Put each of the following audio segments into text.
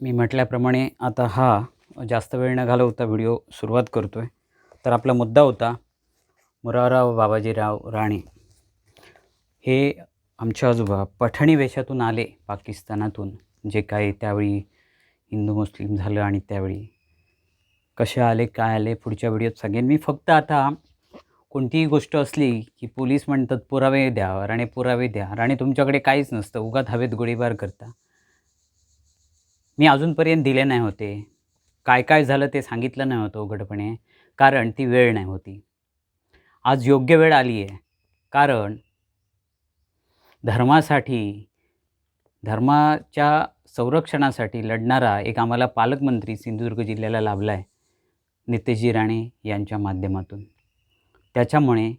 मी म्हटल्याप्रमाणे आता हा जास्त वेळ न घालवता व्हिडिओ सुरुवात करतो आहे तर आपला मुद्दा होता मुराराव बाबाजीराव राणे. हे आमचे आजोबा पठणी वेशातून आले पाकिस्तानातून. जे काही त्यावेळी हिंदू मुस्लिम झालं आणि त्यावेळी कसे आले काय आले पुढच्या व्हिडिओत सांगेन. मी फक्त आता कोणतीही गोष्ट असली की पोलीस म्हणतात पुरावे द्या राणे पुरावे द्या. राणे तुमच्याकडे काहीच नसतं. उगात हवेत गोळीबार करता. मी अजूनपर्यंत दिले नाही होते. काय काय झालं ते सांगितलं नाही होतं उघडपणे कारण ती वेळ नाही होती. आज योग्य वेळ आली आहे. कारण धर्मासाठी धर्माच्या संरक्षणासाठी लढणारा एक आम्हाला पालकमंत्री सिंधुदुर्ग जिल्ह्याला लाभला आहे नितेशजी राणे यांच्या माध्यमातून. त्याच्यामुळे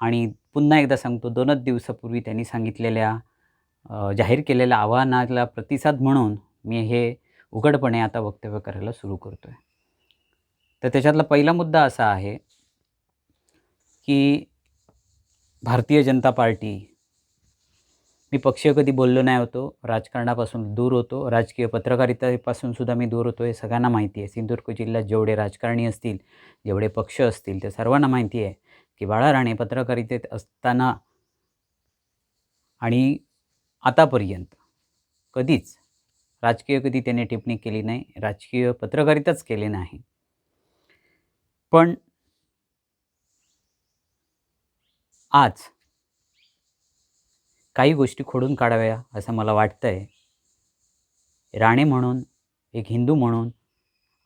आणि पुन्हा एकदा सांगतो दोनच दिवसापूर्वी त्यांनी सांगितलेल्या जाहीर केलेल्या आव्हानाला प्रतिसाद म्हणून मी हे उघडपणे आता वक्तव्य करायला सुरू करतो आहे तर त्याच्यातला पहिला मुद्दा असा आहे की भारतीय जनता पार्टी मी पक्षीय कधी बोललो नाही होतो राजकारणापासून दूर होतो राजकीय पत्रकारितेपासून सुद्धा मी दूर होतो हे सगळ्यांना माहिती आहे. सिंधुदुर्ग जिल्ह्यात जेवढे राजकारणी असतील जेवढे पक्ष असतील ते सर्वांना माहिती आहे की बाळा राणे पत्रकारितेत असताना आणि आतापर्यंत कधीच राजकीय कधी त्याने टिप्पणी केली नाही राजकीय पत्रकारिताच केली नाही. पण आज काही गोष्टी खोडून काढाव्या असं मला वाटतं आहे राणे म्हणून एक हिंदू म्हणून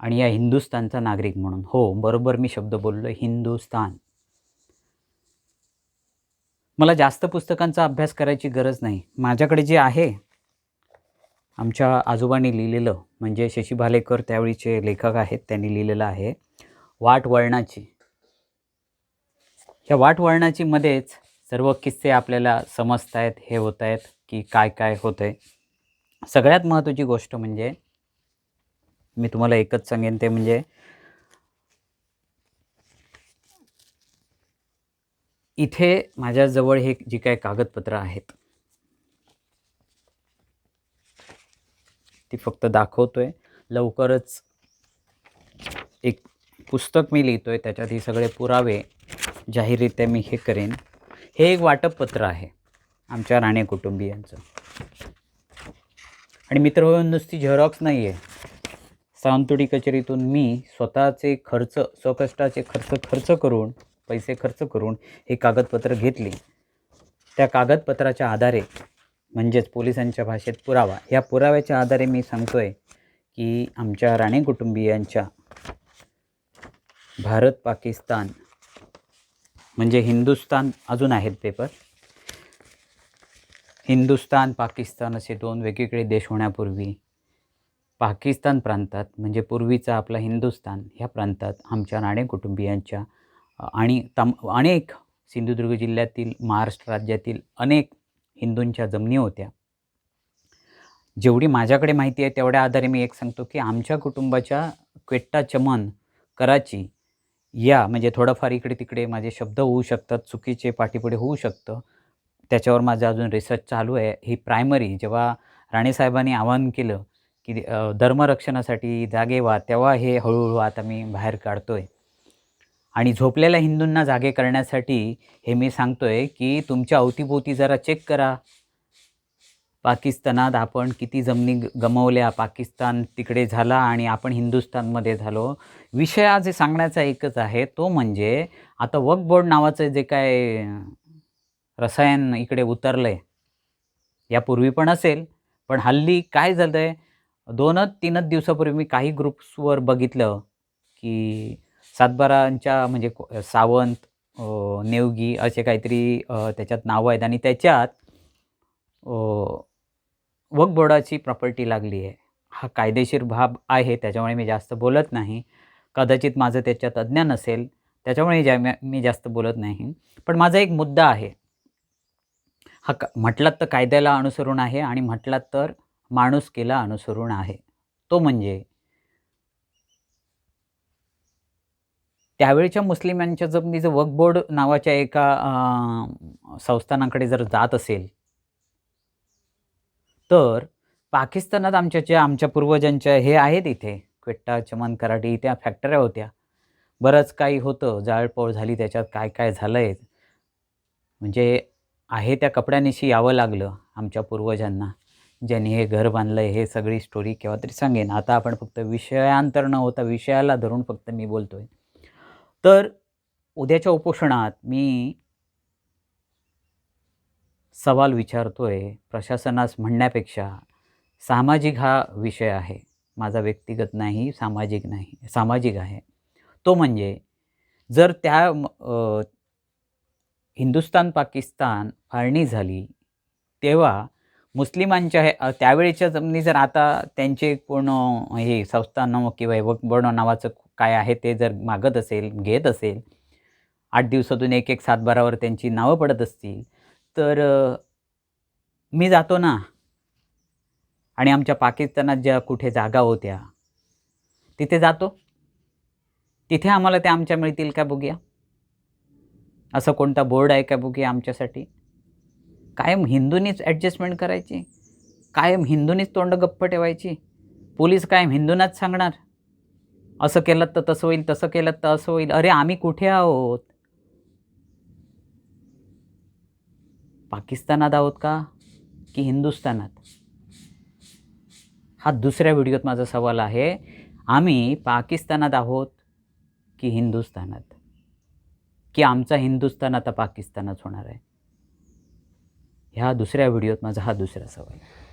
आणि या हिंदुस्थानचा नागरिक म्हणून. हो बरोबर मी शब्द बोललो हिंदुस्थान. मला जास्त पुस्तकांचा अभ्यास करायची गरज नाही. माझ्याकडे जे आहे आमच्या आजोबांनी लिहिलेलं म्हणजे शशी भालेकर त्यावेळीचे लेखक आहेत त्यांनी लिहिलेलं आहे वाट वळणाची. ह्या वाट वळणाची मध्येच सर्व किस्से आपल्याला समजत आहेत हे होत आहेत की काय काय होतं आहे सगळ्यात महत्त्वाची गोष्ट म्हणजे मी तुम्हाला एकच सांगेन ते म्हणजे इथे माझ्याजवळ हे जी काय कागदपत्रं आहेत ती फक्त दाखवतो आहे लवकरच एक पुस्तक मी लिहितो आहे त्याच्यात ही सगळे पुरावे जाहीररित्या मी हे करेन. हे एक वाटपपत्र आहे आमच्या राणे कुटुंबियांचं. आणि मित्र नुसती झेरॉक्स नाही आहे सावंतुडी कचेरीतून मी स्वतःचे खर्च स्वकष्टाचे खर्च खर्च करून पैसे खर्च करून हे कागदपत्र घेतली. त्या कागदपत्राच्या आधारे म्हणजेच पोलिसांच्या भाषेत पुरावा. या पुराव्याच्या आधारे मी सांगतोय की आमच्या राणे कुटुंबियांच्या भारत पाकिस्तान म्हणजे हिंदुस्तान अजून आहेत पेपर हिंदुस्तान पाकिस्तान असे दोन वेगवेगळे देश होण्यापूर्वी पाकिस्तान प्रांतात म्हणजे पूर्वीचा आपला हिंदुस्तान ह्या प्रांतात आमच्या राणे कुटुंबियांच्या आणि तम अनेक सिंधुदुर्ग जिल्ह्यातील महाराष्ट्र राज्यातील अनेक हिंदूंच्या जमनी होत्या. जेवढी माझ्याकडे माहिती आहे तेवढ्या आधारे मी एक सांगतो की आमच्या कुटुंबाच्या क्वेट्टा चमन कराची या म्हणजे थोडंफार इकडे तिकडे माझे शब्द होऊ शकतात चुकीचे पाठीपुढे होऊ शकतं. त्याच्यावर माझं अजून रिसर्च चालू आहे. ही प्रायमरी जेव्हा राणेसाहेबांनी आवाहन केलं की धर्मरक्षणासाठी जागे व्हा तेव्हा हे हळूहळू आता मी बाहेर काढतो आहे आणि झोपलेल्या हिंदूंना जागे करण्यासाठी हे मी सांगतोय की तुमच्या अवतीभोवती जरा चेक करा. पाकिस्तानात आपण किती जमिनी ग- पाकिस्तान तिकडे झाला आणि आपण हिंदुस्थानमध्ये झालो. विषय आज सांगण्याचा एकच आहे तो म्हणजे आता वक बोर्ड नावाचं जे काय रसायन इकडे उतरलं आहे यापूर्वी पण असेल पण हल्ली काय झालं आहे दोनच तीनच दिवसापूर्वी मी काही ग्रुप्सवर बघितलं की सातबारांच्या म्हणजे सावंत नेवगी असे काहीतरी त्याच्यात नावं आहेत. आणि त्याच्यात अं, बोर्डाची प्रॉपर्टी लागली आहे. हा कायदेशीर भाग आहे त्याच्यामुळे मी जास्त बोलत नाही. कदाचित माझं त्याच्यात अज्ञान असेल त्याच्यामुळे जा मी जास्त बोलत नाही. पण माझा एक मुद्दा आहे. हा क म्हटलात तर कायद्याला अनुसरून आहे आणि म्हटलात तर माणुसकीला अनुसरून आहे. तो म्हणजे त्यावेळच्या मुस्लिमांच्या जमिनीचं वक्फ बोर्ड नावाच्या एका संस्थानाकडे जर जात असेल तर पाकिस्तानात आमच्या ज्या आमच्या पूर्वजांच्या हे आहेत इथे क्वेट्टा चमन कराडी त्या फॅक्टऱ्या होत्या. बरंच काही होतं जाळपोळ झाली त्याच्यात काय काय झालं आहे म्हणजे आहे त्या कपड्यानिशी यावं लागलं आमच्या पूर्वजांना ज्यांनी हे घर बांधलं हे सगळी स्टोरी केव्हा तरी सांगेन. आता आपण फक्त विषयांतर न होता विषयाला धरून फक्त मी बोलतो आहे तर उद्याच्या उपोषणात मी सवाल विचारतोय प्रशासनास म्हणण्यापेक्षा सामाजिक हा विषय आहे. माझा व्यक्तिगत नाही सामाजिक नाही सामाजिक आहे. तो म्हणजे जर त्या हिंदुस्तान पाकिस्तान फाळणी झाली तेव्हा मुस्लिमांच्या हे त्यावेळेच्या जमिनी जर आता त्यांचे पूर्ण हे संस्थान किंवा वक वक्फ नावाचं काय आहे ते जर मागत असेल घेत असेल आठ दिवसातून एक एक सातबारावर त्यांची नावं पडत असतील तर मी जातो ना. आणि आमच्या पाकिस्तानात ज्या कुठे जागा होत्या तिथे जातो. तिथे आम्हाला त्या आमच्या मिळतील का बघूया असं कोणता बोर्ड आहे का बघूया आमच्यासाठी? कायम हिंदूंनीच ॲडजस्टमेंट करायची? कायम हिंदूंनीच तोंड गप्प ठेवायची? पोलीस कायम हिंदूंनाच सांगणार? असं केलं तर तसं होईल तसं केलं तर असं होईल. अरे आम्ही कुठे आहोत? पाकिस्तानात आहोत का की हिंदुस्थानात? हा दुसऱ्या व्हिडिओत माझा सवाल आहे. आम्ही पाकिस्तानात आहोत की हिंदुस्थानात? की आमचा हिंदुस्थान आता पाकिस्तानात होणार आहे? ह्या दुसऱ्या व्हिडिओत माझा हा दुसरा सवाल आहे.